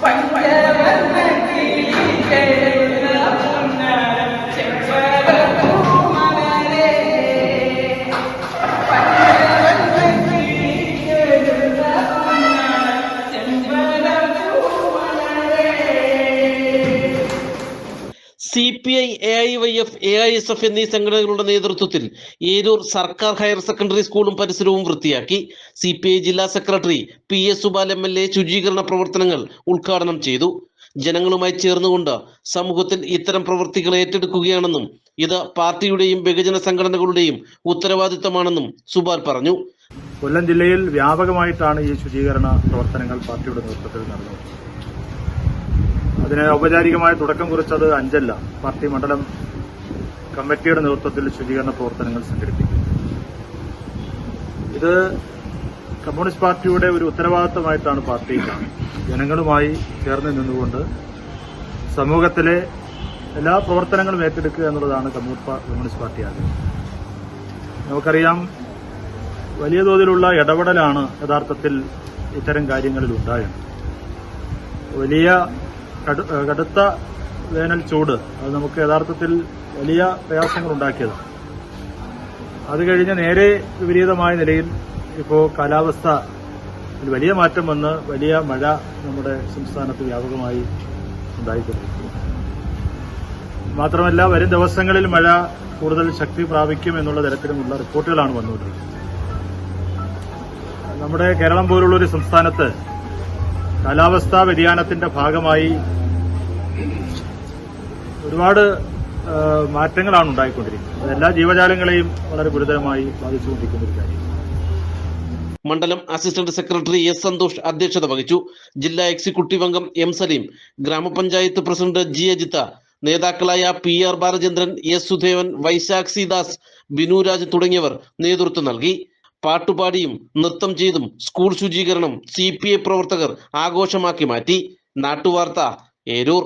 管你 C P I A I Y F A I S F എന്നീ സംഘടനകളുടെ നേതൃത്വത്തിൽ ഏരൂർ സർക്കാർ ഹയർ സെക്കൻഡറി സ്കൂളും പരിസരവും വൃത്തിയാക്കി സി പി ഐ ജില്ലാ secretary P S Subal M L A ശുചീകരണ പ്രവർത്തനങ്ങൾ ഉദ്ഘാടനം ചെയ്തു. ജനങ്ങളുമായി ചേർന്നുകൊണ്ട് സമൂഹത്തിൽ ഇത്തരം പ്രവൃത്തികൾ ഏറ്റെടുക്കുകയാണെന്നും ഇത് പാർട്ടിയുടെയും ബഹുജന സംഘടനകളുടെയും ഉത്തരവാദിത്തമാണെന്നും സുബാൽ പറഞ്ഞു. കൊല്ലം ജില്ലയിൽ വ്യാപകമായിട്ടാണ് ഈ ശുചീകരണ പ്രവർത്തനങ്ങൾ പാർട്ടിയുടെ നേതൃത്വത്തിൽ നടന്നത്. അതിന് ഔപചാരികമായ തുടക്കം കുറിച്ചത് അഞ്ചല്ല. പാർട്ടി മണ്ഡലം കമ്മിറ്റിയുടെ നേതൃത്വത്തിൽ ശുചീകരണ പ്രവർത്തനങ്ങൾ സംഘടിപ്പിക്കും. ഇത് കമ്മ്യൂണിസ്റ്റ് പാർട്ടിയുടെ ഒരു ഉത്തരവാദിത്തമായിട്ടാണ് പാർട്ടി ജനങ്ങളുമായി ചേർന്ന് നിന്നുകൊണ്ട് സമൂഹത്തിലെ എല്ലാ പ്രവർത്തനങ്ങളും ഏറ്റെടുക്കുക എന്നുള്ളതാണ് കമ്മ്യൂണിസ്റ്റ് പാർട്ടി ആഗ്രഹം. നമുക്കറിയാം വലിയ തോതിലുള്ള ഇടപെടലാണ് യഥാർത്ഥത്തിൽ ഇത്തരം കാര്യങ്ങളിൽ ഉണ്ടായത്. വലിയ കടുത്ത വേനൽ ചൂട്. അത് നമുക്ക് യഥാർത്ഥത്തിൽ വലിയ പ്രയാസങ്ങൾ ഉണ്ടാക്കിയത് അത് കഴിഞ്ഞ് നേരെ വിപരീതമായ നിലയിൽ ഇപ്പോൾ കാലാവസ്ഥ വലിയ മാറ്റം വന്ന് വലിയ മഴ നമ്മുടെ സംസ്ഥാനത്ത് വ്യാപകമായി ഉണ്ടായിക്കൊണ്ടിരിക്കുന്നു. മാത്രമല്ല വരും ദിവസങ്ങളിൽ മഴ കൂടുതൽ ശക്തി പ്രാപിക്കും എന്നുള്ള തരത്തിലുമുള്ള റിപ്പോർട്ടുകളാണ് വന്നുകൊണ്ടിരിക്കുന്നത്. നമ്മുടെ കേരളം പോലുള്ള ഒരു സംസ്ഥാനത്ത് കാലാവസ്ഥാ വ്യതിയാനത്തിന്റെ ഭാഗമായി ഒരുപാട് മാറ്റങ്ങളാണ് ഉണ്ടായിക്കൊണ്ടിരിക്കുന്നത്. എല്ലാ ജീവജാലങ്ങളെയും വളരെ ഗുരുതരമായി ബാധിച്ചുകൊണ്ടിരിക്കുന്ന ഒരു കാര്യം. മണ്ഡലം അസിസ്റ്റന്റ് സെക്രട്ടറി എസ് സന്തോഷ് അധ്യക്ഷത വഹിച്ചു. ജില്ലാ എക്സിക്യൂട്ടീവ് അംഗം എം സലീം ഗ്രാമപഞ്ചായത്ത് പ്രസിഡന്റ് ജി അജിത്ത നേതാക്കളായ P R Balachandran S Sudhevan Vaishakh C Das Binu Binuraj തുടങ്ങിയവർ നേതൃത്വം നൽകി. പാട്ടുപാടിയും നൃത്തം ചെയ്തും സ്കൂൾ ശുചീകരണം സി പ്രവർത്തകർ ആഘോഷമാക്കി മാറ്റി. നാട്ടുവാർത്ത ഏരൂർ.